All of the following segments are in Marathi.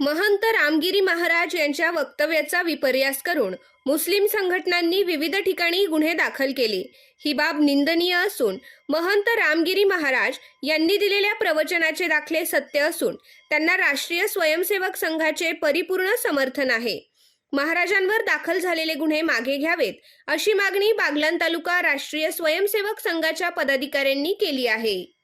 महंत रामगिरी महाराज यांच्या वक्तव्याचा विपर्यास करून मुस्लिम संघटनांनी विविध ठिकाणी गुन्हे दाखल केले. ही बाब निंदनीय असून महंत रामगिरी महाराज यांनी दिलेल्या प्रवचनाचे दाखले सत्य असून त्यांना राष्ट्रीय स्वयंसेवक संघाचे परिपूर्ण समर्थन आहे. महाराजांवर दाखल झालेले गुन्हे मागे घ्यावेत अशी मागणी बागलान तालुका राष्ट्रीय स्वयंसेवक संघाच्या पदाधिकाऱ्यांनी केली आहे.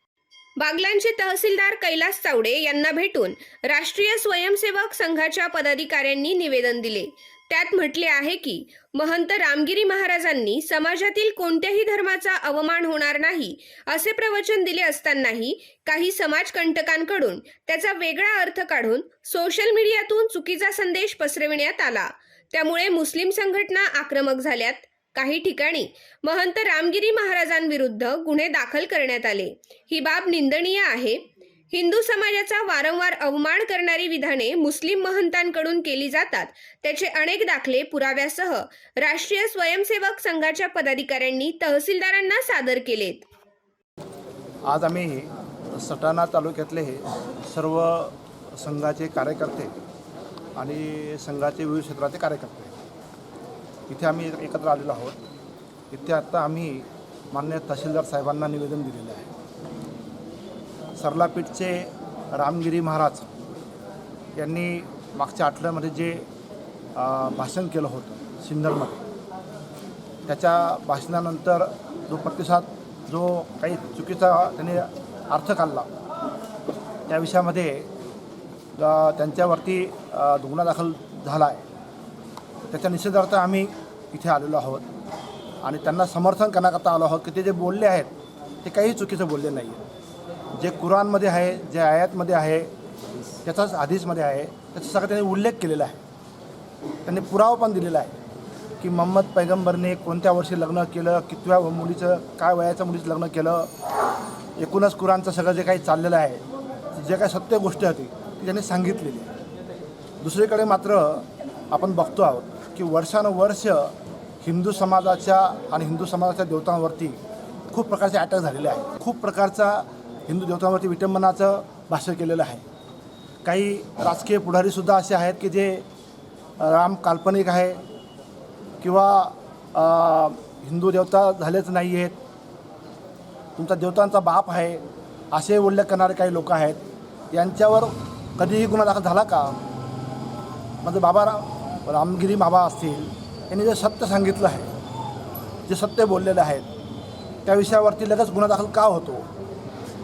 बागलांचे तहसीलदार कैलास चावडे यांना भेटून राष्ट्रीय स्वयंसेवक संघाच्या पदाधिकाऱ्यांनी निवेदन दिले. त्यात म्हटले आहे की महंत रामगिरी महाराजांनी समाजातील कोणत्याही धर्माचा अवमान होणार नाही असे प्रवचन दिले असतानाही काही समाजकंटकांकडून त्याचा वेगळा अर्थ काढून सोशल मीडियातून चुकीचा संदेश पसरविण्यात आला. त्यामुळे मुस्लिम संघटना आक्रमक झाल्यात. काही ठिकाणी महंत रामगिरी महाराजांविरुद्ध गुन्हे दाखल करण्यात आले. ही बाब निंदनीय आहे. हिंदू समाजाचा वारंवार अवमान करणारी विधाने मुस्लिम महंतांकडून केली जातात. त्याचे अनेक दाखले पुराव्यासह राष्ट्रीय स्वयंसेवक संघाच्या पदाधिकाऱ्यांनी तहसीलदारांना सादर केलेत. आज आम्ही सटाणा तालुक्यातले सर्व संघाचे कार्यकर्ते आणि संघाचे विविध क्षेत्राचे कार्यकर्ते इथे आम्ही एकत्र आलेलो आहोत. इथे आत्ता आम्ही मान्य तहसीलदार साहेबांना निवेदन दिलेलं आहे. सरलापीठचे रामगिरी महाराज यांनी मागच्या आठवड्यामध्ये जे भाषण केलं होतं सिन्नरमध्ये त्याच्या भाषणानंतर जो प्रतिसाद जो काही चुकीचा त्यांनी अर्थ काढला त्या विषयामध्ये त्यांच्यावरती गुन्हा दाखल झाला आहे. त्याच्या निषेधार्थ आम्ही इथे आलेलो आहोत. आणि त्यांना समर्थन करण्याकरता आलो आहोत की ते जे बोलले आहेत ते काही चुकीचं बोलले नाही आहे जे कुराणमध्ये आहे जे आयातमध्ये आहे त्याचाच आधीचमध्ये आहे त्याचा सगळा त्यांनी उल्लेख केलेला आहे. त्यांनी पुरावा पण दिलेला आहे की मोहम्मद पैगंबरने कोणत्या वर्षी लग्न केलं कितव्या मुलीचं काय वयाच्या मुलीचं लग्न केलं एकूणच कुराणचं सगळं जे काही चाललेलं आहे जे काही सत्य गोष्ट होती ती त्यांनी सांगितलेली दुसरीकडे मात्र आपण बघतो आहोत की वर्षानुवर्ष हिंदू समाजाच्या आणि हिंदू समाजाच्या देवतांवरती खूप प्रकारचे अटॅक झालेले आहेत. खूप प्रकारचा हिंदू देवतांवरती विटंबनाचं भाष्य केलेलं आहे. काही राजकीय पुढारीसुद्धा असे आहेत की जे राम काल्पनिक आहे किंवा हिंदू देवता झालेच नाही आहेत तुमचा देवतांचा बाप आहे असे उल्लेख करणारे काही लोक आहेत. यांच्यावर कधीही गुन्हा दाखल झाला का? म्हणजे बाबा राम रामगिरी बाबा असतील यांनी जे सत्य सांगितलं आहे जे सत्य बोललेले आहेत त्या विषयावरती लगेच गुन्हा दाखल का होतो?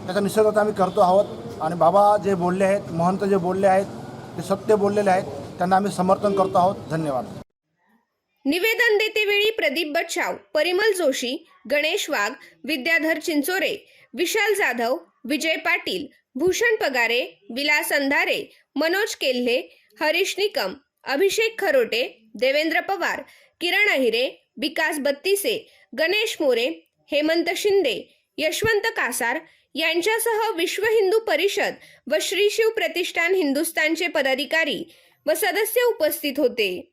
त्याचा निषेध आता आम्ही करतो आहोत. आणि बाबा जे बोलले आहेत महंत जे बोलले आहेत ते सत्य बोललेले आहेत त्यांना आम्ही समर्थन करतो आहोत. धन्यवाद. निवेदन देतेवेळी प्रदीप बच्छाव परिमल जोशी गणेश वाघ विद्याधर चिंचोरे विशाल जाधव विजय पाटील भूषण पगारे विलास अंधारे मनोज केल्हे हरीश निकम अभिषेक खरोटे देवेंद्र पवार किरण अहिरे विकास बत्तीसे गणेश मोरे हेमंत शिंदे यशवंत कासार यांच्यासह विश्व हिंदू परिषद व श्री शिव प्रतिष्ठान हिंदुस्थानचे पदाधिकारी व सदस्य उपस्थित होते.